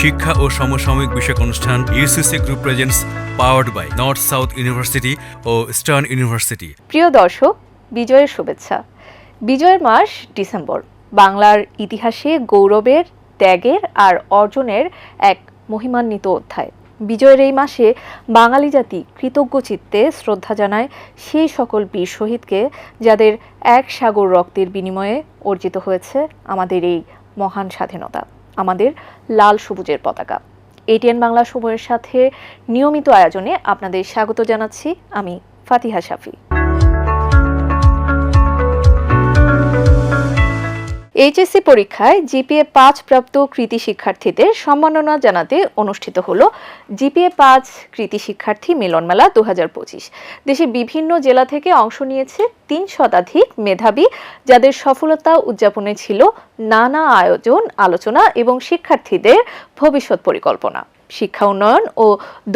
শিক্ষা ও সমসাময়িক বিষয়ক অনুষ্ঠান UCC group presents powered by North South University O stern University প্রিয় দর্শক, বিজয়ের শুভেচ্ছা। বিজয়ের মাস ডিসেম্বর, বাংলার ইতিহাসে গৌরবের, ত্যাগের আর অর্জনের এক মহিমান্বিত অধ্যায়। বিজয়ের এই মাসে বাঙালি জাতি কৃতজ্ঞ চিত্তে শ্রদ্ধা জানায় সেই সকল বীর শহীদকে যাদের এক সাগর রক্তের বিনিময়ে অর্জিত হয়েছে আমাদের এই মহান স্বাধীনতা। আমাদের লাল সবুজের পতাকা। এটিএন বাংলা সময়ের সাথে নিয়মিত আয়োজনে আপনাদের স্বাগত জানাচ্ছি আমি ফাতিহা শাফি। এইচএসসি পরীক্ষায় জিপিএ পাঁচ প্রাপ্ত কৃতি শিক্ষার্থীদের সম্মাননা জানাতে অনুষ্ঠিত হল জিপিএ পাঁচ কৃতি শিক্ষার্থী মিলনমেলা দু পঁচিশ। দেশের বিভিন্ন জেলা থেকে অংশ নিয়েছে তিন শতাধিক মেধাবী, যাদের সফলতা উদযাপনে ছিল নানা আয়োজন, আলোচনা এবং শিক্ষার্থীদের ভবিষ্যৎ পরিকল্পনা। শিক্ষা উন্নয়ন ও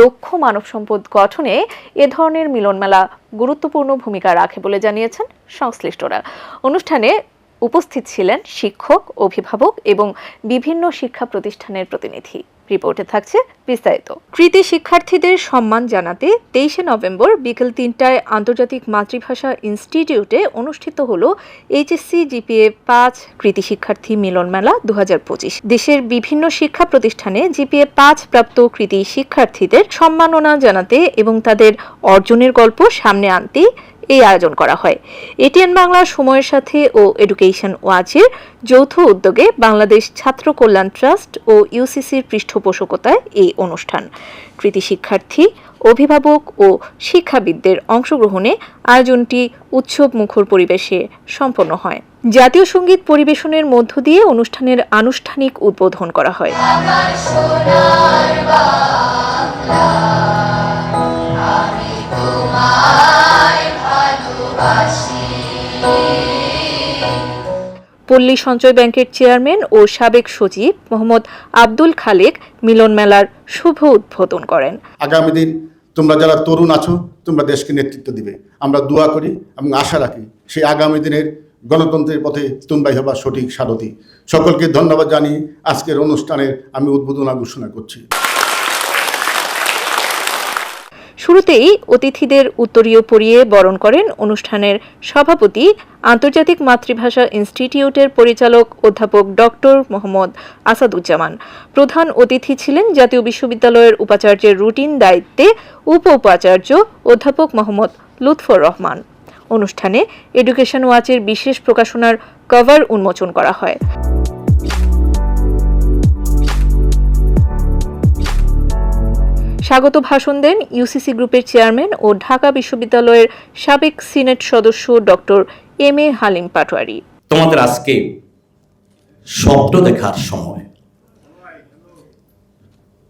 দক্ষ মানব সম্পদ গঠনে এ ধরনের মিলনমেলা গুরুত্বপূর্ণ ভূমিকা রাখে বলে জানিয়েছেন সংশ্লিষ্টরা। অনুষ্ঠানে উপস্থিত ছিলেন শিক্ষক, অভিভাবক এবং বিভিন্ন শিক্ষা প্রতিষ্ঠানের প্রতিনিধি। রিপোর্টে থাকছে বিস্তারিত। কৃতি শিক্ষার্থীদের সম্মান জানাতে তেইশে নভেম্বর বিকেল তিনটায় আন্তর্জাতিক মাতৃভাষা ইনস্টিটিউটে অনুষ্ঠিত হল এইচএসসি জিপিএ পাঁচ কৃতি শিক্ষার্থী মিলন মেলা দুহাজার পঁচিশ। দেশের বিভিন্ন শিক্ষা প্রতিষ্ঠানে জিপিএ পাঁচ প্রাপ্ত কৃতি শিক্ষার্থীদের সম্মাননা জানাতে এবং তাদের অর্জনের গল্প সামনে আনতে এই আয়োজন করা হয়। এটিএন বাংলার সময়ের সাথে ও এডুকেশন ওয়াচের যৌথ উদ্যোগে বাংলাদেশ ছাত্র কল্যাণ ট্রাস্ট ও ইউসিসির পৃষ্ঠপোষকতায় এই অনুষ্ঠান। কৃতি শিক্ষার্থী, অভিভাবক ও শিক্ষাবিদদের অংশগ্রহণে আয়োজনটি উৎসব মুখর পরিবেশে সম্পন্ন হয়। জাতীয় সংগীত পরিবেশনের মধ্য দিয়ে অনুষ্ঠানের আনুষ্ঠানিক উদ্বোধন করা হয়। পল্লী সঞ্চয় ব্যাংকের চেয়ারম্যান ও সাবেক সচিব মোহাম্মদ আব্দুল খালেক মিলন মেলার শুভ উদ্বোধন করেন। আগামী দিন তোমরা যারা তরুণ আছো, তোমরা দেশকে নেতৃত্ব দিবে। আমরা দোয়া করি এবং আশা রাখি সেই আগামী দিনের গণতন্ত্রের পথে তোমরাই হবা সঠিক সারথি। সকলকে ধন্যবাদ জানিয়ে আজকের অনুষ্ঠানের আমি উদ্বোধনা ঘোষণা করছি। শুরুতেই অতিথিদের উত্তরীয় পরিয়ে বরণ করেন অনুষ্ঠানের সভাপতি, আন্তর্জাতিক মাতৃভাষা ইনস্টিটিউটের পরিচালক অধ্যাপক ডক্টর মোহাম্মদ আসাদুজ্জামান। প্রধান অতিথি ছিলেন জাতীয় বিশ্ববিদ্যালয়ের উপাচার্যের রুটিন দায়িত্বে উপ উপাচার্য অধ্যাপক মোহাম্মদ লুৎফর রহমান। অনুষ্ঠানে এডুকেশন ওয়াচের বিশেষ প্রকাশনার কভার উন্মোচন করা হয়। স্বাগত ভাষণ দেন ইউসিসি গ্রুপের চেয়ারম্যান ও ঢাকা বিশ্ববিদ্যালয়ের সাবেক সিনেট সদস্য doctor M A Halim Patwari. তোমাদের আজকে স্বপ্ন দেখার সময়।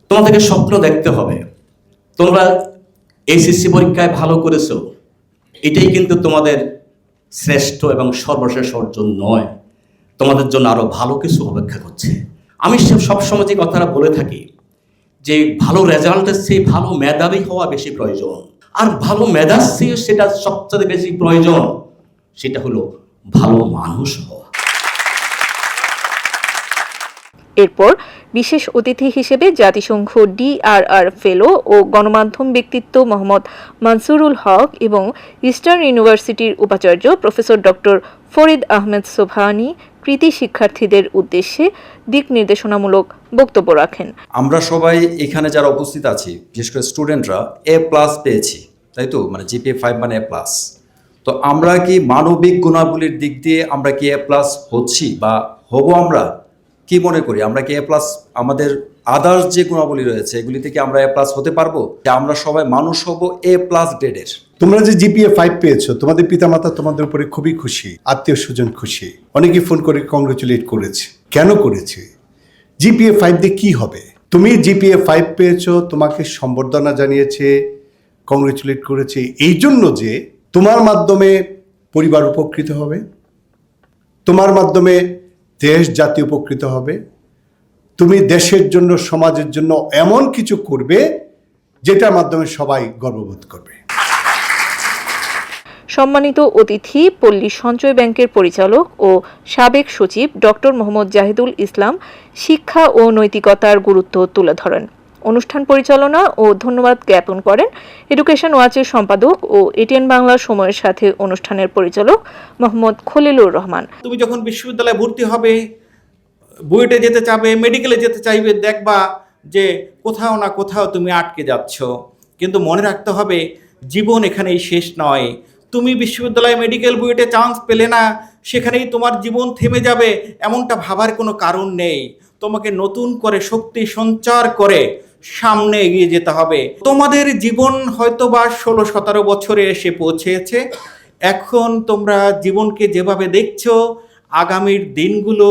তোমাদেরকে স্বপ্ন দেখতে হবে। তোমরা এসএসসি পরীক্ষায় ভালো করেছ। এটাই কিন্তু তোমাদের শ্রেষ্ঠ এবং সর্বশেষ অর্জন নয়। তোমাদের জন্য আরও ভালো কিছু অপেক্ষা করছে। আমি সব- সবসময় যে কথাটা বলে থাকি যে ভালো রেজাল্টের চেয়ে ভালো মেধাবী হওয়া বেশি প্রয়োজন। আর ভালো মেধার চেয়ে সেটা সবচেয়ে বেশি প্রয়োজন, সেটা হলো ভালো মানুষ হওয়া। এরপর বিশেষ অতিথি হিসেবে জাতিসংঘ ডিআরআর ফেলো ও গণমাধ্যম ব্যক্তিত্ব মোহাম্মদ মানসুরুল হক এবং ইস্টার্ন ইউনিভার্সিটির উপাচার্য প্রফেসর ডক্টর ফরিদ আহমেদ সোভানি কৃতি শিক্ষার্থীদের উদ্দেশ্যে দিক নির্দেশনামূলক বক্তব্য রাখেন। আমরা সবাই এখানে যারা উপস্থিত আছি, বিশেষ করে স্টুডেন্টরা এ প্লাস পেয়েছি, তাই তো? মানে জিপি ফাইভ মানে এ প্লাস তো আমরা কি মানবিক গুণাবলীর দিক দিয়ে আমরা কি এ প্লাস হচ্ছি বা হব আমরা? কি মনে করি? আমরা কি এ প্লাস আমাদের আদার্স যে গুণাবলী রয়েছে এগুলি থেকে আমরা এ প্লাস হতে পারব? যে আমরা সবাই মানুষ হব এ প্লাস গ্রেডের তোমরা যে জিপিএ ফাইভ পেয়েছ, তোমাদের পিতামাতা তোমাদের উপরে খুবই খুশি আত্মীয় স্বজন খুশি। অনেকে ফোন করে কংগ্রেচুলেট করেছে। কেন করেছে? জিপিএ ফাইভ দিয়ে কি হবে? তুমি জিপিএ ফাইভ পেয়েছ, তোমাকে সম্বর্ধনা জানিয়েছে কংগ্রেচুলেট করেছে, এই জন্য যে তোমার মাধ্যমে পরিবার উপকৃত হবে, তোমার মাধ্যমে দেশ জাতি উপকৃত হবে তুমি দেশের জন্য সমাজের জন্য এমন কিছু করবে যেটার মাধ্যমে সবাই গর্ববোধ করবে। সম্মানিত অতিথি পল্লী সঞ্চয় ব্যাংকের পরিচালক ও সাবেক সচিব ডক্টর মোহাম্মদ জাহিদুল ইসলাম শিক্ষা ও নৈতিকতার গুরুত্ব তুলে ধরেন। অনুষ্ঠান পরিচালনা ও ধন্যবাদ জ্ঞাপন করেন এডুকেশন ওয়াচের সম্পাদক ও এটিএন বাংলার সময়ের সাথে অনুষ্ঠানের পরিচালক মোহাম্মদ খলিলুর রহমান। তুমি যখন বিশ্ববিদ্যালয়ে ভর্তি হবে বুয়েটে যেতে চাবে মেডিকেলে যেতে চাইবে, দেখবা যে কোথাও না কোথাও তুমি আটকে যাচ্ছ। কিন্তু মনে রাখতে হবে, জীবন এখানেই শেষ নয়। তুমি বিশ্ববিদ্যালয়ে মেডিকেল বুয়েটে চান্স পেলে না, সেখানেই তোমার জীবন থেমে যাবে, এমনটা ভাবার কোনো কারণ নেই। তোমাকে নতুন করে শক্তি সঞ্চার করে সামনে এগিয়ে যেতে হবে। তোমাদের জীবন হয়তো বা ষোলো, সতেরো বছরে এসে পৌঁছেছে। এখন তোমরা জীবনকে যেভাবে দেখছ, আগামীর দিনগুলো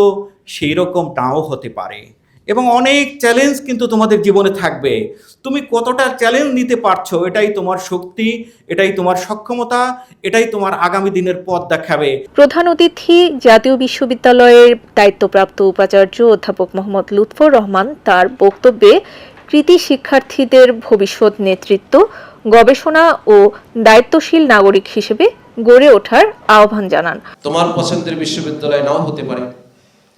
সেই রকম নাও হতে পারে। এবং অনেক চ্যালেঞ্জ কিন্তু তোমাদের জীবনে থাকবে। তুমি কতটা চ্যালেঞ্জ নিতে পারছ এটাই তোমার শক্তি এটাই তোমার সক্ষমতা এটাই তোমার আগামী দিনের পথ দেখাবে। প্রধান অতিথি জাতীয় বিশ্ববিদ্যালয়ের দায়িত্বপ্রাপ্ত উপাচার্য অধ্যাপক মোহাম্মদ লুৎফর রহমান তার বক্তব্যে কৃতি শিক্ষার্থীদের ভবিষ্যৎ নেতৃত্ব গবেষণা ও দায়িত্বশীল নাগরিক হিসেবে গড়ে ওঠার আহ্বান জানান। তোমার পছন্দের বিশ্ববিদ্যালয় নাও হতে পারে।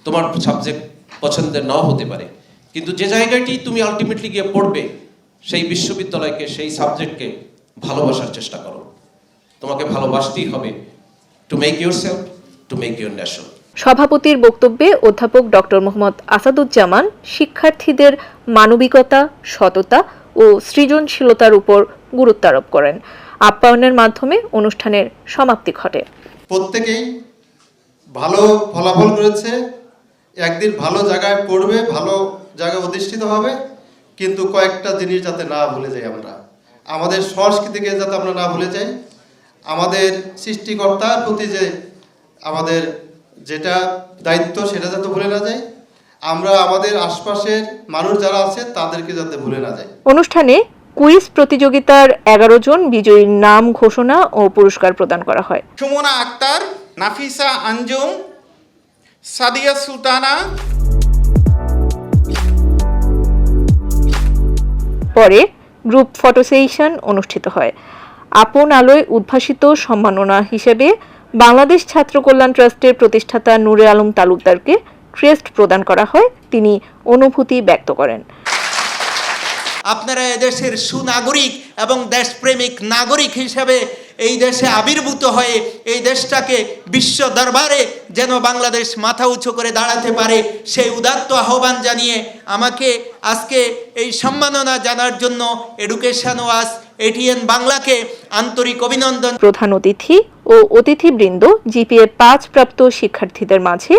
তোমার সাবজেক্ট পছন্দের নাও হতে পারে। কিন্তু যে জায়গাটি তুমি আলটিমেটলি গিয়ে পড়বে সেই বিশ্ববিদ্যালয়কে সেই সাবজেক্টকে ভালোবাসার চেষ্টা করো। তোমাকে ভালোবাসতেই হবে to make yourself to make your nation সভাপতির বক্তব্যে অধ্যাপক ডক্টর মোহাম্মদ আসাদুজ্জামান শিক্ষার্থীদের মানবিকতা সততা ও সৃজনশীলতার উপর গুরুত্ব আরোপ করেন। আপ্যায়নের মাধ্যমে অনুষ্ঠানের সমাপ্তি ঘটে। প্রত্যেকেই ভালো ফলাফল করেছে। একদিন ভালো জায়গায় পড়বে ভালো জায়গায় অধিষ্ঠিত হবে কিন্তু কয়েকটা জিনিস যাতে না ভুলে যাই আমরা। আমাদের সংস্কৃতিকে যাতে আমরা না ভুলে যাই আমাদের সৃষ্টিকর্তার প্রতি যে আমাদের যেটা দায়িত্ব সেটা যাতে ভুলে না যায় আমরা আমাদের আশপাশের মানুষ যারা আছে তাদেরকে যাতে ভুলে না যাই। অনুষ্ঠানে কুইজ প্রতিযোগিতার এগারো জন বিজয়ীর নাম ঘোষণা ও পুরস্কার প্রদান করা হয়। সুমনা আক্তার নাফিসা আঞ্জুম সাদিয়া সুলতানা। পরে গ্রুপ ফটো সেশন অনুষ্ঠিত হয়। আপন আলোয় উদ্ভাসিত সম্মাননা হিসেবে বাংলাদেশ ছাত্র কল্যাণ ট্রাস্টের প্রতিষ্ঠাতা নূরে আলম তালুকদারকে ক্রেস্ট প্রদান করা হয়। তিনি অনুভূতি ব্যক্ত করেন। আপনারা এদেশের সুনাগরিক এবং দেশপ্রেমিক নাগরিক হিসেবে এই দেশে আবির্ভূত হয়ে এই দেশটাকে বিশ্ব দরবারে যেন বাংলাদেশ মাথা উঁচু করে দাঁড়াতে পারে, সেই উদাত্ত আহ্বান জানিয়ে আমাকে আজকে এই সম্মাননা জানার জন্য এডুকেশন ওয়াস এটিএন বাংলাকে আন্তরিক অভিনন্দন। প্রধান অতিথি ও অতিথিবৃন্দ, জিপিএ পাঁচ প্রাপ্ত শিক্ষার্থীদের মাঝে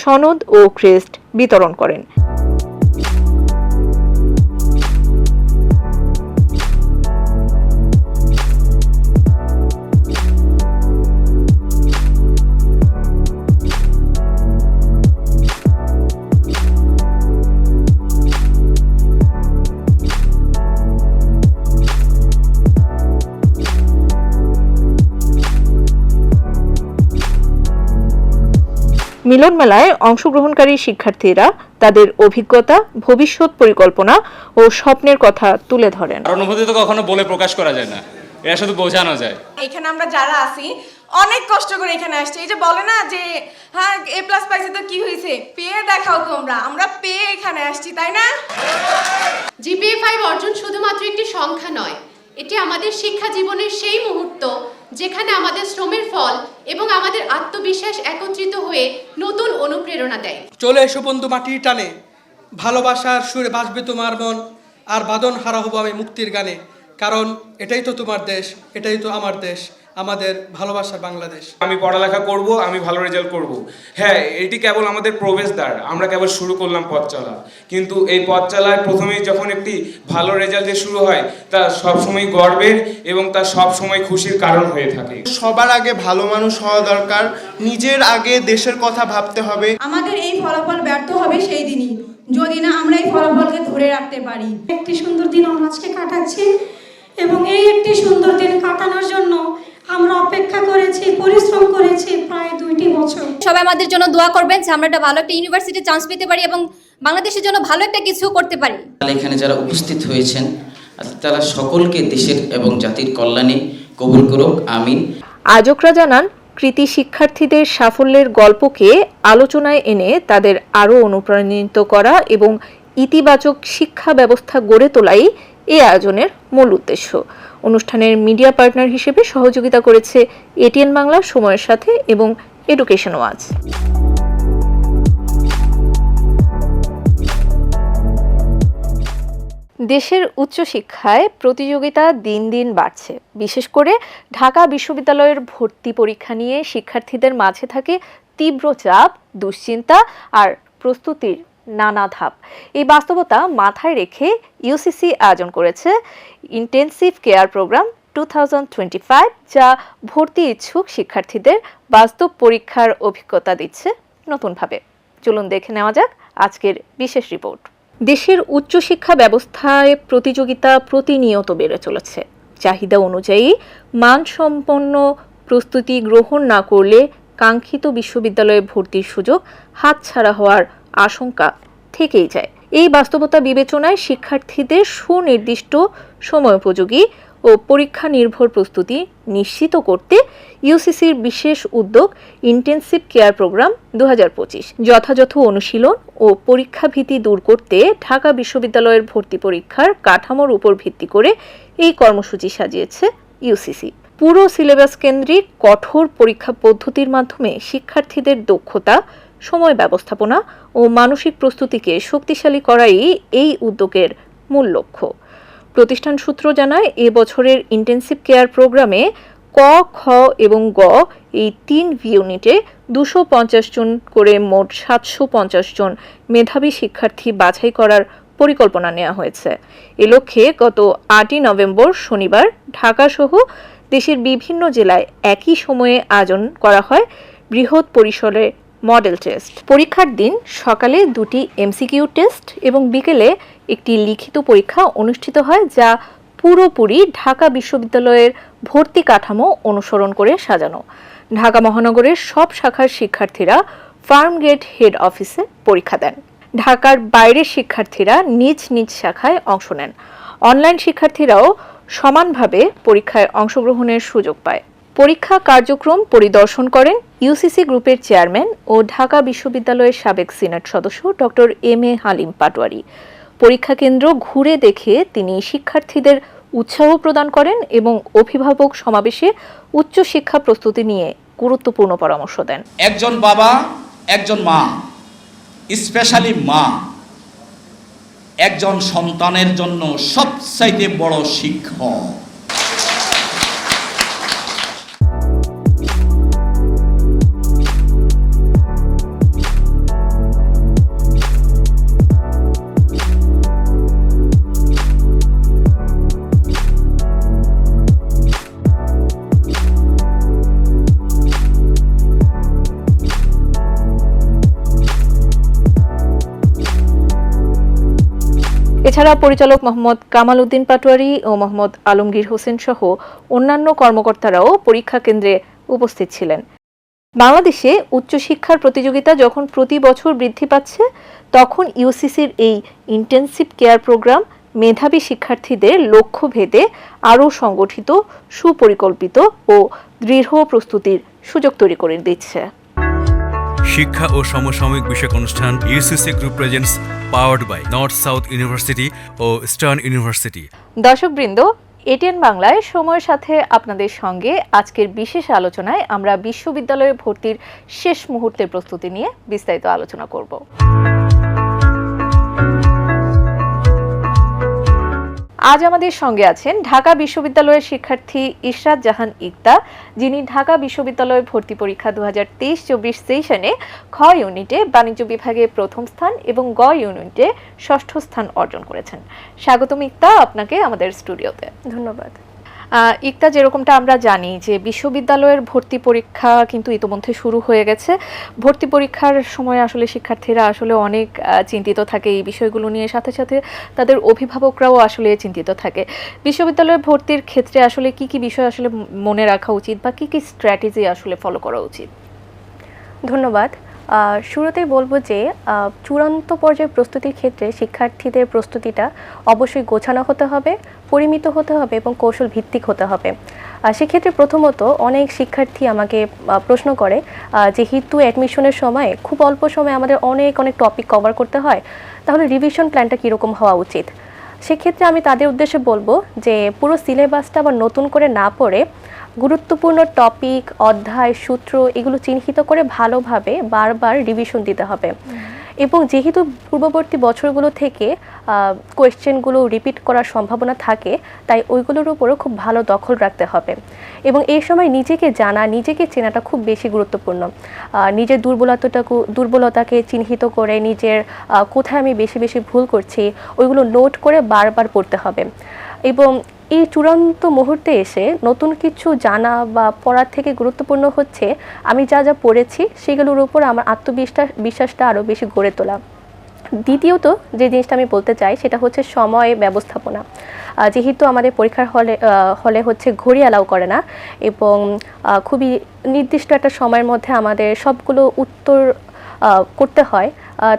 সনদ ও ক্রেস্ট বিতরণ করেন। মিলন মেলায় অংশগ্রহণকারী শিক্ষার্থীরা তাদের অভিজ্ঞতা ভবিষ্যৎ পরিকল্পনা ও স্বপ্নের কথা তুলে ধরেন। অনুভূতি তো কখনো বলে প্রকাশ করা যায় না। এটা শুধু বোঝানো যায়। এখানে আমরা যারা আছি অনেক কষ্ট করে এখানে আসছি। এই যে বলে না যে হ্যাঁ এ প্লাস পাইছে তো কি হয়েছে? পেয়ে দেখাও তোমরা। আমরা পেয়ে এখানে আসছি তাই না? জিপিএ ফাইভ অর্জন শুধুমাত্র একটি সংখ্যা নয় এটি আমাদের শিক্ষা জীবনের সেই মুহূর্ত যেখানে আমাদের শ্রমের ফল এবং আমাদের আত্মবিশ্বাস একত্রিত হয়ে নতুন অনুপ্রেরণা দেয়। চলে এসো বন্ধু মাটির টানে। ভালোবাসার সুরে বাঁচবে তোমার মন আর বাদন হারা হব আমি মুক্তির গানে। কারণ এটাই তো তোমার দেশ, এটাই তো আমার দেশ। আমাদের ভালোবাসার বাংলাদেশ। আমি পড়ালেখা করব আমি ভালো রেজাল্ট করব। হ্যাঁ এটি কেবল আমাদের প্রবেশদ্বার আমরা কেবল শুরু করলাম পথ চলা। কিন্তু এই পথ চলায় প্রথমেই যখন একটি ভালো রেজাল্ট দিয়ে শুরু হয় তা সবসময় গর্বের এবং তা সবসময় খুশির কারণ হয়ে থাকে। সবার আগে ভালো মানুষ হওয়া দরকার নিজের আগে দেশের কথা ভাবতে হবে। আমাদের এই ফলাফল ব্যর্থ হবে সেই দিনই। যদি না আমরা এই ফলাফলকে ধরে রাখতে পারি। একটি সুন্দর দিন আমরা আজকে কাটাচ্ছি এবং এই একটি সুন্দর দিন কাটানোর জন্য আমরা অপেক্ষা করেছি পরিশ্রম করেছি প্রায় দুইটি বছর। সবাই আমাদের জন্য দোয়া করবেন যে আমরা একটা ভালো একটা ইউনিভার্সিটি চান্স পেতে পারি এবং বাংলাদেশের জন্য ভালো একটা কিছু করতে পারি। এখানে যারা উপস্থিত হয়েছেন তারা সকলকে দেশের এবং জাতির কল্যাণে কবুল করুক আমিন। আয়োজকরা জানান কৃতি শিক্ষার্থীদের সাফল্যের গল্পকে আলোচনায় এনে তাদের আরও অনুপ্রাণিত করা এবং ইতিবাচক শিক্ষা ব্যবস্থা গড়ে তোলাই এ আয়োজনের মূল উদ্দেশ্য। অনুষ্ঠানের মিডিয়া পার্টনার হিসেবে সহযোগিতা করেছে এটিএন বাংলা, সময়ের সাথে এবং এডুকেশন ওয়াচ দেশের উচ্চশিক্ষায় প্রতিযোগিতা দিন দিন বাড়ছে। বিশেষ করে ঢাকা বিশ্ববিদ্যালয়ের ভর্তি পরীক্ষা নিয়ে শিক্ষার্থীদের মাঝে থাকে তীব্র চাপ, দুশ্চিন্তা আর প্রস্তুতির নানা ধাপ। এই বাস্তবতা মাথায় রেখে ইউসিসি আয়োজন করেছে ইন্টেন্সিভ কেয়ার প্রোগ্রাম টু যা ভর্তি ইচ্ছুক শিক্ষার্থীদের বাস্তব পরীক্ষার অভিজ্ঞতা দিচ্ছে নতুনভাবে। চলুন দেখে নেওয়া যাক আজকের বিশেষ রিপোর্ট দেশের উচ্চশিক্ষা ব্যবস্থায় প্রতিযোগিতা প্রতিনিয়ত বেড়ে চলেছে। চাহিদা অনুযায়ী মানসম্পন্ন প্রস্তুতি গ্রহণ না করলে কাঙ্ক্ষিত বিশ্ববিদ্যালয়ে ভর্তির সুযোগ হাতছাড়া হওয়ার আশঙ্কা থেকেই যায়। এই বাস্তবতা বিবেচনায় শিক্ষার্থীদের সুনির্দিষ্ট সময়োপযোগী ও পরীক্ষা নির্ভর প্রস্তুতি নিশ্চিত করতে ইউসিসির বিশেষ উদ্যোগ ইন্টেন্সিভ কেয়ার প্রোগ্রাম দু যথাযথ অনুশীলন ও পরীক্ষা ভীতি দূর করতে ঢাকা বিশ্ববিদ্যালয়ের ভর্তি পরীক্ষার কাঠামোর উপর ভিত্তি করে এই কর্মসূচি সাজিয়েছে ইউসিসি। পুরো সিলেবাস কেন্দ্রিক কঠোর পরীক্ষা পদ্ধতির মাধ্যমে শিক্ষার্থীদের দক্ষতা সময় ব্যবস্থাপনা ও মানসিক প্রস্তুতিকে শক্তিশালী করাই এই উদ্যোগের মূল লক্ষ্য। প্রতিষ্ঠান সূত্র জানায়, এ বছরের ইন্টেন্সিভ কেয়ার প্রোগ্রামে ক, খ এবং গ এই তিন ইউনিটে দুশো পঞ্চাশ জন করে মোট সাতশো পঞ্চাশ জন মেধাবী শিক্ষার্থী বাছাই করার পরিকল্পনা নেওয়া হয়েছে। এ লক্ষ্যে গত আটই নভেম্বর শনিবার ঢাকাসহ দেশের বিভিন্ন জেলায় একই সময়ে আয়োজন করা হয়। বৃহৎ পরিসরে মডেল টেস্ট। পরীক্ষার দিন সকালে দুটি এমসিকিউ টেস্ট এবং বিকেলে একটি লিখিত পরীক্ষা অনুষ্ঠিত হয় যা পুরোপুরি ঢাকা বিশ্ববিদ্যালয়ের ভর্তি কাঠামো অনুসরণ করে সাজানো। ঢাকা মহানগরের সব শাখার শিক্ষার্থীরা ফার্মগেট হেড অফিসে পরীক্ষা দেন। ঢাকার বাইরের শিক্ষার্থীরা নিজ নিজ শাখায় অংশ নেন। অনলাইন শিক্ষার্থীরাও সমানভাবে পরীক্ষায় অংশগ্রহণের সুযোগ পায়। পরীক্ষা কার্যক্রম পরিদর্শন করেন ইউসিসি গ্রুপের চেয়ারম্যান ও ঢাকা বিশ্ববিদ্যালয়ের সাবেক সিনেট সদস্য doctor M A Halim Patwari. পরীক্ষা কেন্দ্র ঘুরে দেখে তিনি শিক্ষার্থীদের উৎসাহ প্রদান করেন এবং অভিভাবক সমাবেশে উচ্চশিক্ষা প্রস্তুতি নিয়ে গুরুত্বপূর্ণ পরামর্শ দেন। একজন বাবা, একজন মা, স্পেশালি মা, একজন সন্তানের জন্য সবচাইতে বড় শিক্ষক। এছাড়া পরিচালক মোহাম্মদ কামাল উদ্দিন পাটোয়ারি ও মোহাম্মদ আলমগীর হোসেন সহ অন্যান্য কর্মকর্তারাও পরীক্ষা কেন্দ্রে উপস্থিত ছিলেন। বাংলাদেশে উচ্চশিক্ষার প্রতিযোগিতা যখন প্রতি বছর বৃদ্ধি পাচ্ছে, তখন ইউসিসির এই ইন্টেন্সিভ কেয়ার প্রোগ্রাম মেধাবী শিক্ষার্থীদের লক্ষ্য ভেদে আরও সংগঠিত, সুপরিকল্পিত ও দৃঢ় প্রস্তুতির সুযোগ তৈরি করে দিচ্ছে। শিক্ষা ও সমসাময়িক বিষয়ক অনুষ্ঠান UCC group presents powered by North South University O stern University. দর্শকবৃন্দ, এটিএন বাংলায় সময়ের সাথে আপনাদের সঙ্গে আজকের বিশেষ আলোচনায় আমরা বিশ্ববিদ্যালয়ে ভর্তির শেষ মুহূর্তের প্রস্তুতি নিয়ে বিস্তারিত আলোচনা করব। আজ আমাদের সঙ্গে আছেন ঢাকা বিশ্ববিদ্যালয়ের শিক্ষার্থী ইশরাত জাহান ইকতা, যিনি ঢাকা বিশ্ববিদ্যালয় ভর্তি পরীক্ষা দু হাজার তেইশ চব্বিশ সেশনে খ ইউনিটে বাণিজ্য বিভাগে প্রথম স্থান এবং গ ইউনিটে ষষ্ঠ স্থান অর্জন করেছেন। স্বাগতম ইকতা আপনাকে আমাদের স্টুডিওতে ধন্যবাদ। ইকতা যেরকমটা আমরা জানি যে বিশ্ববিদ্যালয়ের ভর্তি পরীক্ষা কিন্তু ইতোমধ্যে শুরু হয়ে গেছে। ভর্তি পরীক্ষার সময় আসলে শিক্ষার্থীরা আসলে অনেক চিন্তিত থাকে এই বিষয়গুলো নিয়ে। সাথে সাথে তাদের অভিভাবকরাও আসলে চিন্তিত থাকে। বিশ্ববিদ্যালয়ে ভর্তির ক্ষেত্রে আসলে কি কি বিষয় আসলে মনে রাখা উচিত বা কি কি স্ট্র্যাটেজি আসলে ফলো করা উচিত? ধন্যবাদ। আহ, শুরুতেই বলব যে চূড়ান্ত পর্যায়ে প্রস্তুতির ক্ষেত্রে শিক্ষার্থীদের প্রস্তুতিটা অবশ্যই গোছানো হতে হবে পরিমিত হতে হবে এবং কৌশল ভিত্তিক হতে হবে। সেক্ষেত্রে প্রথমত অনেক শিক্ষার্থী আমাকে প্রশ্ন করে আহ, যেহেতু অ্যাডমিশনের সময় খুব অল্প সময় আমাদের অনেক অনেক টপিক কভার করতে হয় তাহলে রিভিশন প্ল্যানটা কীরকম হওয়া উচিত? সেক্ষেত্রে আমি তাদের উদ্দেশ্যে বলব যে পুরো সিলেবাসটা আবার নতুন করে না পড়ে গুরুত্বপূর্ণ টপিক অধ্যায়, সূত্র এগুলো চিহ্নিত করে ভালোভাবে বারবার রিভিশন দিতে হবে। এবং যেহেতু পূর্ববর্তী বছরগুলো থেকে কোয়েশ্চেনগুলো রিপিট করার সম্ভাবনা থাকে, তাই ওইগুলোর উপরও খুব ভালো দখল রাখতে হবে। এবং এই সময় নিজেকে জানা, নিজেকে চেনাটা খুব বেশি গুরুত্বপূর্ণ। নিজের দুর্বলতাটাকে, দুর্বলতাকে চিহ্নিত করে নিজের কোথায় আমি বেশি বেশি ভুল করছি, ওইগুলো নোট করে বারবার পড়তে হবে। এবং এই চূড়ান্ত মুহূর্তে এসে নতুন কিছু জানা বা পড়ার থেকে গুরুত্বপূর্ণ হচ্ছে, আমি যা যা পড়েছি সেগুলোর উপর আমার আত্মবিশ্বাস, বিশ্বাসটা আরও বেশি গড়ে তোলা। দ্বিতীয়ত যে জিনিসটা আমি বলতে চাই সেটা হচ্ছে সময় ব্যবস্থাপনা। যেহেতু আমাদের পরীক্ষার হলে হলে হচ্ছে ঘড়ি অ্যালাউ করে না এবং খুবই নির্দিষ্ট একটা সময়ের মধ্যে আমাদের সবগুলো উত্তর করতে হয়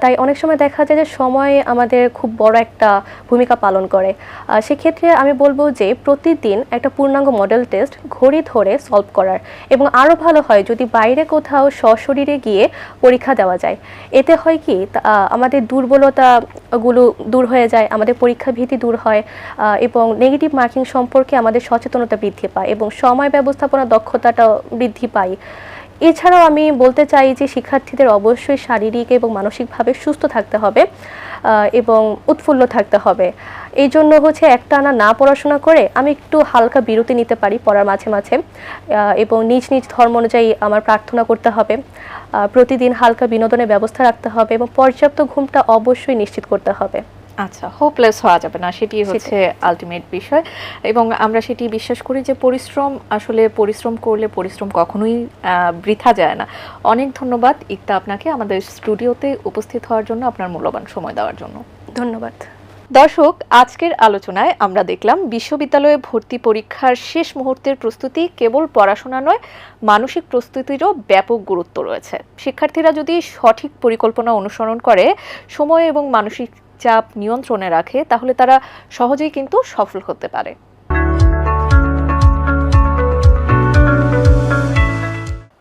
তাই অনেক সময় দেখা যায় যে সময় আমাদের খুব বড় একটা ভূমিকা পালন করে। সেক্ষেত্রে আমি বলব যে প্রতিদিন একটা পূর্ণাঙ্গ মডেল টেস্ট ঘড়ি ধরে সলভ করার এবং আরও ভালো হয় যদি বাইরে কোথাও সশরীরে গিয়ে পরীক্ষা দেওয়া যায়। এতে হয় কি আমাদের দুর্বলতাগুলো দূর হয়ে যায়, আমাদের পরীক্ষা ভীতি দূর হয় এবং নেগেটিভ মার্কিং সম্পর্কে আমাদের সচেতনতা বৃদ্ধি পায় এবং সময় ব্যবস্থাপনা দক্ষতাটাও বৃদ্ধি পায়। এছাড়াও আমি বলতে চাই যে শিক্ষার্থীদের অবশ্যই শারীরিক এবং মানসিকভাবে সুস্থ থাকতে হবে এবং উৎফুল্ল থাকতে হবে। এই জন্য হচ্ছে একটানা না পড়াশোনা করে আমি একটু হালকা বিরতি নিতে পারি পড়ার মাঝে মাঝে এবং নিজ নিজ ধর্ম অনুযায়ী আমার প্রার্থনা করতে হবে। প্রতিদিন হালকা বিনোদনের ব্যবস্থা রাখতে হবে এবং পর্যাপ্ত ঘুমটা অবশ্যই নিশ্চিত করতে হবে। আচ্ছা হোপলেস হওয়া যাবে না সেটি হচ্ছে আলটিমেট বিষয়। এবং আমরা সেটি বিশ্বাস করি যে পরিশ্রম আসলে পরিশ্রম করলে পরিশ্রম কখনোই বৃথা যায় না। অনেক ধন্যবাদ ইকতা আপনাকে আমাদের স্টুডিওতে উপস্থিত হওয়ার জন্য আপনার মূল্যবান সময় দেওয়ার জন্য। ধন্যবাদ। দর্শক আজকের আলোচনায় আমরা দেখলাম বিশ্ববিদ্যালয়ে ভর্তি পরীক্ষার শেষ মুহূর্তের প্রস্তুতি কেবল পড়াশোনা নয় মানসিক প্রস্তুতিরও ব্যাপক গুরুত্ব রয়েছে। শিক্ষার্থীরা যদি সঠিক পরিকল্পনা অনুসরণ করে সময় এবং মানসিক চাপ নিয়ন্ত্রণে রাখে, তাহলে তারা সহজেই কিন্তু সফল হতে পারে।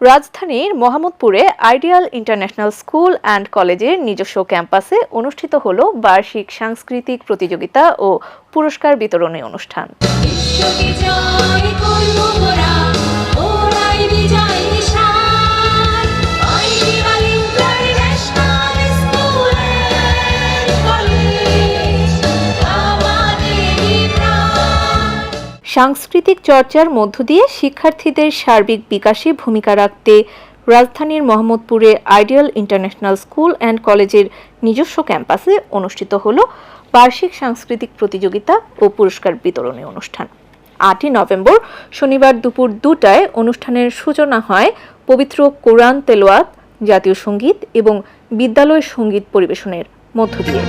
রাজধানীর মোহাম্মদপুরে আইডিয়াল ইন্টারন্যাশনাল স্কুল অ্যান্ড কলেজের নিজস্ব ক্যাম্পাসে অনুষ্ঠিত হল বার্ষিক সাংস্কৃতিক প্রতিযোগিতা ও পুরস্কার বিতরণী অনুষ্ঠান। সাংস্কৃতিক চর্চার মধ্য দিয়ে শিক্ষার্থীদের সার্বিক বিকাশে ভূমিকা রাখতে রাজধানীর মোহাম্মদপুরে আইডিয়াল ইন্টারন্যাশনাল স্কুল অ্যান্ড কলেজের নিজস্ব ক্যাম্পাসে অনুষ্ঠিত হল বার্ষিক সাংস্কৃতিক প্রতিযোগিতা ও পুরস্কার বিতরণী অনুষ্ঠান। আটই নভেম্বর শনিবার দুপুর দুটায় অনুষ্ঠানের সূচনা হয় পবিত্র কোরআন তেলোয়াত জাতীয় সংগীত এবং বিদ্যালয় সংগীত পরিবেশনের মধ্য দিয়ে।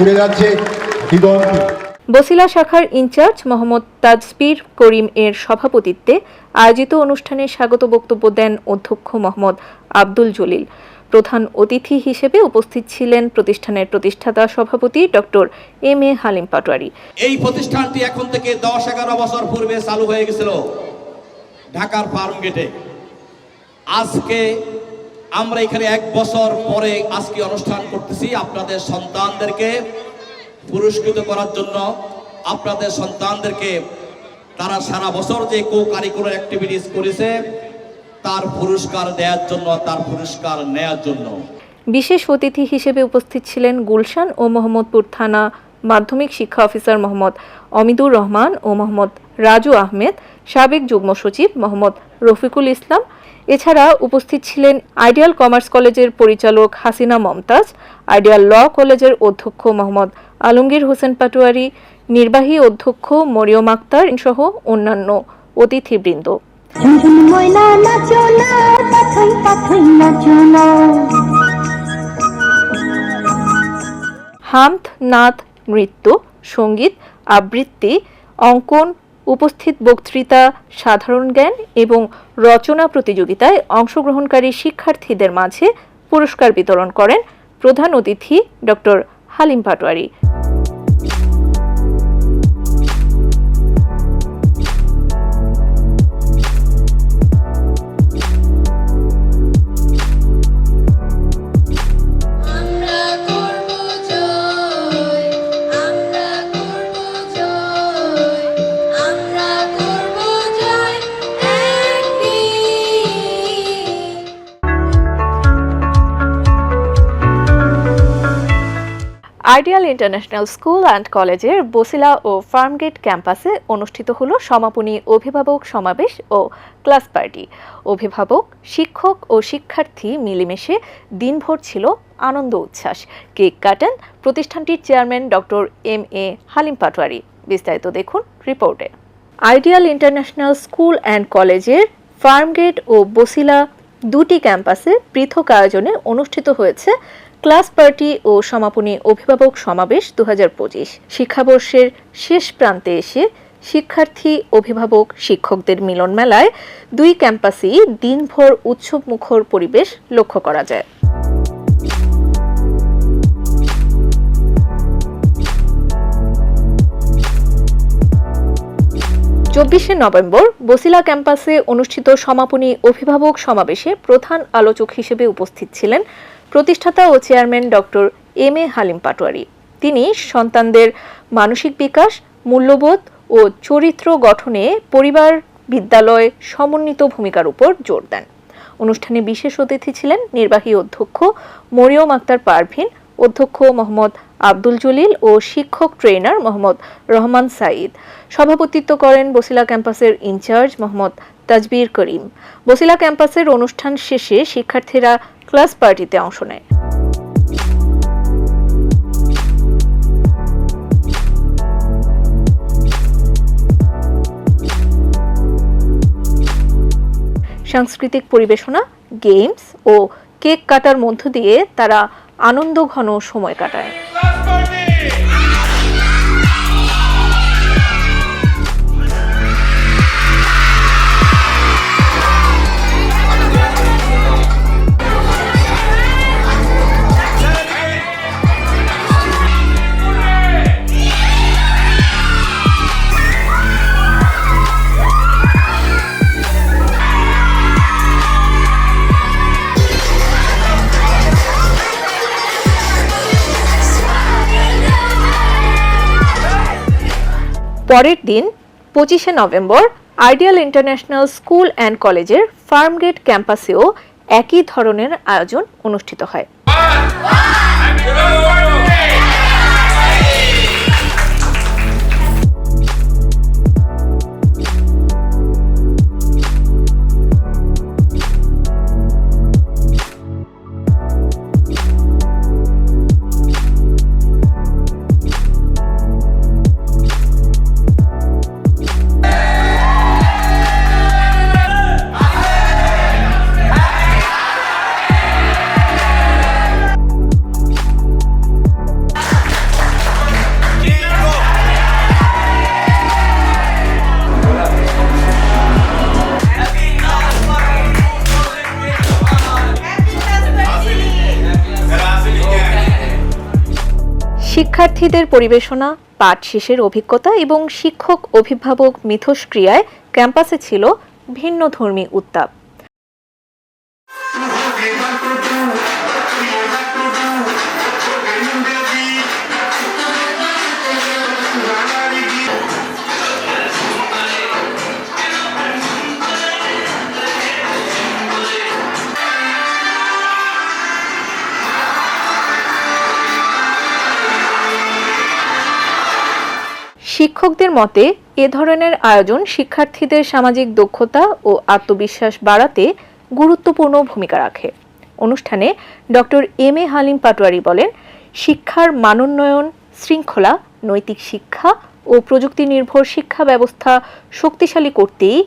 উড়ে যাচ্ছে দিগন্তে। বসিলা শাখার ইনচার্জ মোহাম্মদ তাজবির করিম এর সভাপতিত্বে আয়োজিত অনুষ্ঠানে স্বাগত বক্তব্য দেন অধ্যক্ষ মোহাম্মদ আব্দুল জলিল। প্রধান অতিথি হিসেবে উপস্থিত ছিলেন প্রতিষ্ঠানের প্রতিষ্ঠাতা সভাপতি doctor M A Halim Patwari. এই প্রতিষ্ঠানটি এখন থেকে দশ এগারো বছর পূর্বে চালু হয়ে গেছিল ঢাকার ফার্ম গেটে। আজকে আমরা এখানে এক বছর পরে আজকে অনুষ্ঠান করতেছি আপনাদের সন্তানদেরকে পুরস্কৃত করার জন্য। আপনাদের সন্তানদেরকে তারা সারা বছর যে কো কারিকুলার অ্যাক্টিভিটিস করেছে, তার পুরস্কার দেওয়ার জন্য, তার পুরস্কার নেয়ার জন্য। বিশেষ অতিথি হিসেবে উপস্থিত ছিলেন গুলশান ও মোহাম্মদপুর থানা মাধ্যমিক শিক্ষা অফিসার মোহাম্মদ অমিদুর রহমান ও মোহাম্মদ রাজু আহমেদ, সাবেক যুগ্ম সচিব মোহাম্মদ রফিকুল ইসলাম এছাড়া উপস্থিত ছিলেন আইডিয়াল কমার্স কলেজের পরিচালক হাসিনা মমতাজ, আইডিয়াল ল কলেজের অধ্যক্ষ মোহাম্মদ আলমগীর হোসেন পাটোয়ারি, নির্বাহী অধ্যক্ষ মরিয়ম আক্তার সহ অন্যান্য অতিথিবৃন্দ। হামথ নাথ নৃত্য সংগীত, আবৃত্তি, অঙ্কন উপস্থিত বক্তৃতা, সাধারণ জ্ঞান এবং রচনা প্রতিযোগিতায় অংশগ্রহণকারী শিক্ষার্থীদের মাঝে পুরস্কার বিতরণ করেন প্রধান অতিথি doctor Halim Patwari. Ideal international school and কলেজের বসিলা ও ফার্মগেট ক্যাম্পাসে অনুষ্ঠিত হলো সমাপনী অভিভাবক সমাবেশ ও ক্লাস পার্টি। অভিভাবক, শিক্ষক ও শিক্ষার্থী মিলেমিশে দিনভর ছিল আনন্দ উচ্ছ্বাস। কেক কাটেন প্রতিষ্ঠানটির chairman doctor M A Halim Patwari. বিস্তারিত দেখুন রিপোর্টে। আইডিয়াল ইন্টারন্যাশনাল স্কুল অ্যান্ড কলেজের ফার্মগেট ও বসিলা দুটি ক্যাম্পাসে পৃথক আয়োজনে অনুষ্ঠিত হয়েছে ক্লাস পার্টি ও সমাপনী অভিভাবক সমাবেশ দু হাজার পঁচিশ। শিক্ষাবর্ষের শেষ প্রান্তে এসে শিক্ষার্থী, অভিভাবক, শিক্ষকদের মিলন মেলায় দুই ক্যাম্পাসেই দিনভর উৎসব মুখর পরিবেশ লক্ষ্য করা যায়। চব্বিশে নভেম্বর বসিলা ক্যাম্পাসে অনুষ্ঠিত সমাপনী অভিভাবক সমাবেশে প্রধান আলোচক হিসেবে উপস্থিত ছিলেন প্রতিষ্ঠাতা ও chairman doctor M A Halim Patwari. তিনি সন্তানদের মানসিক বিকাশ, মূল্যবোধ ও চরিত্র গঠনে পরিবার বিদ্যালয় সমন্বিত ভূমিকার উপর জোর দেন। অনুষ্ঠানে বিশেষ অতিথি ছিলেন নির্বাহী অধ্যক্ষ মরিয়ম আক্তার পারভিন অধ্যক্ষ মোহাম্মদ আব্দুল জলিল ও শিক্ষক ট্রেনার মোহাম্মদ রহমান সাঈদ। সভাপতিত্ব করেন বসিলা ক্যাম্পাসের ইনচার্জ মোহাম্মদ তাজবির করিম। বসিলা ক্যাম্পাসের অনুষ্ঠান শেষে শিক্ষার্থীরা ক্লাস পার্টিতে অংশ নেয়। সাংস্কৃতিক পরিবেশনা, গেমস ও কেক কাটার মধ্য দিয়ে তারা আনন্দ ঘন সময় কাটায়। পরের দিন পঁচিশে November ideal international school and কলেজের ফার্মগেট ক্যাম্পাসেও একই ধরনের আয়োজন অনুষ্ঠিত হয়। শিক্ষার্থীদের পরিবেশনা পাঠ শেষের অভিজ্ঞতা এবং শিক্ষক অভিভাবক মিথস্ক্রিয়ায় ক্যাম্পাসে ছিল ভিন্ন ধর্মী উত্তাপ। শিক্ষকদের মতে, এ ধরনের আয়োজন শিক্ষার্থীদের সামাজিক দক্ষতা ও আত্মবিশ্বাস বাড়াতে গুরুত্বপূর্ণ ভূমিকা রাখে। অনুষ্ঠানে doctor M A Halim Patwari বলেন, শিক্ষার মানোন্নয়ন, শৃঙ্খলা, নৈতিক শিক্ষা ও প্রযুক্তি নির্ভর শিক্ষা ব্যবস্থা শক্তিশালী করতেই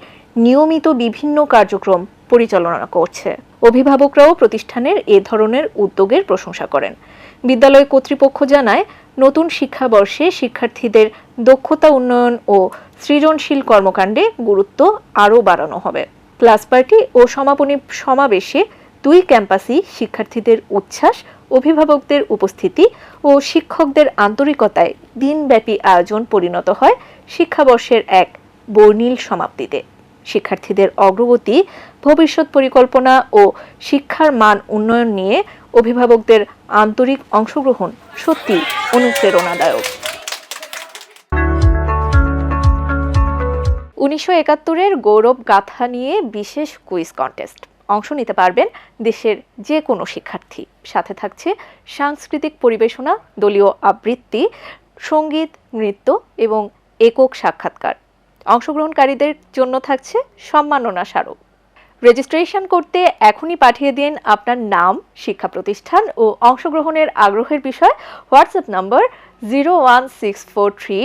নিয়মিত বিভিন্ন কার্যক্রম পরিচালনা করছে। অভিভাবকরাও প্রতিষ্ঠানের এ ধরনের উদ্যোগের প্রশংসা করেন। বিদ্যালয় কর্তৃপক্ষ জানায়, নতুন শিক্ষাবর্ষে শিক্ষার্থীদের দক্ষতা উন্নয়ন ও সৃজনশীল কর্মকাণ্ডে গুরুত্ব আরও বাড়ানো হবে। ক্লাস পার্টি ও সমাপনী সমাবেশে দুই ক্যাম্পাসই শিক্ষার্থীদের উচ্ছ্বাস, অভিভাবকদের উপস্থিতি ও শিক্ষকদের আন্তরিকতায় দিনব্যাপী আয়োজন পরিণত হয় শিক্ষাবর্ষের এক বর্ণিল সমাপ্তিতে। শিক্ষার্থীদের অগ্রগতি, ভবিষ্যৎ পরিকল্পনা ও শিক্ষার মান উন্নয়ন নিয়ে অভিভাবকদের আন্তরিক অংশগ্রহণ সত্যি অনুপ্রেরণাদায়ক। উনিশশো একাত্তরের গৌরব গাথা নিয়ে বিশেষ কুইজ কন্টেস্ট অংশ নিতে পারবেন দেশের যে কোনো শিক্ষার্থী। সাথে থাকছে সাংস্কৃতিক পরিবেশনা, দলীয় আবৃত্তি, সংগীত, নৃত্য এবং একক সাক্ষাৎকার। অংশগ্রহণকারীদের জন্য থাকছে সম্মাননা স্মারক। রেজিস্ট্রেশন করতে এখনই পাঠিয়ে দিন আপনার নাম, শিক্ষা প্রতিষ্ঠান ও অংশগ্রহণের আগ্রহের বিষয়। WhatsApp number zero one six four three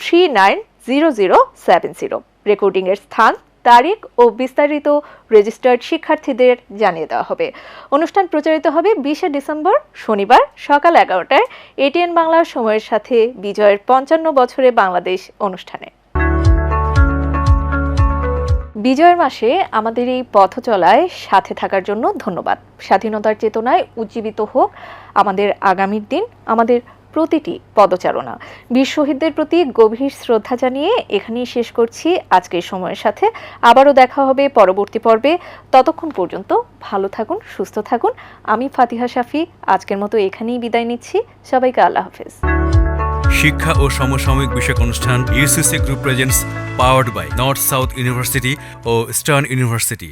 three nine zero zero seven zero রেকর্ডিংয়ের স্থান, তারিখ ও বিস্তারিত রেজিস্টার্ড শিক্ষার্থীদের জানিয়ে দেওয়া হবে। অনুষ্ঠান প্রচারিত হবে বিশে ডিসেম্বর, শনিবার সকাল এগারোটায়। এটিএন বাংলার সময়ের সাথে বিজয়ের পঞ্চান্ন বছরে বাংলাদেশ অনুষ্ঠানে। বিজয়ের মাসে আমাদের এই পথ চলায় সাথে থাকার জন্য ধন্যবাদ। স্বাধীনতার চেতনায় উজ্জীবিত হোক আমাদের আগামীর দিন, আমাদের প্রতিটি পদচারণা। বীর শহীদদের প্রতি গভীর শ্রদ্ধা জানিয়ে এখানেই শেষ করছি আজকের সময়ের সাথে। আবারও দেখা হবে পরবর্তী পর্বে। ততক্ষণ পর্যন্ত ভালো থাকুন, সুস্থ থাকুন। আমি ফাতিহা শাফি, আজকের মতো এখানেই বিদায় নিচ্ছি। সবাইকে আল্লাহ হাফেজ। শিক্ষা ও সমসাময়িক বিষয়ক অনুষ্ঠান UCC group presents powered by North South University O stern university